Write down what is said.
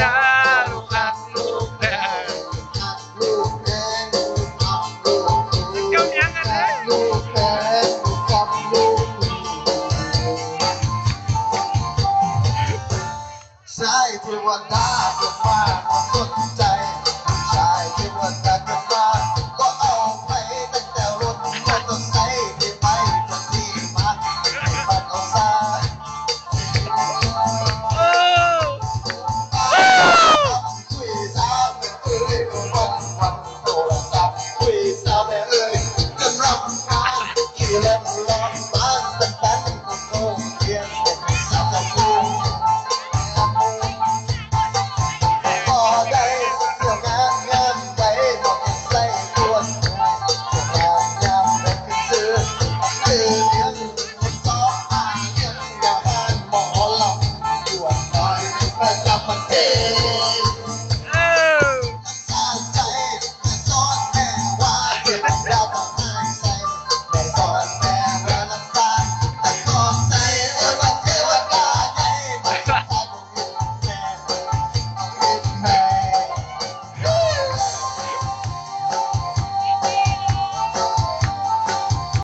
ดาลูกอักลูกแดงลูกแดงลูกเจ้าเนี้ยกันเลยลูกแดงกักลูกสายเทวดาลงมาสนใจ Pagkapasin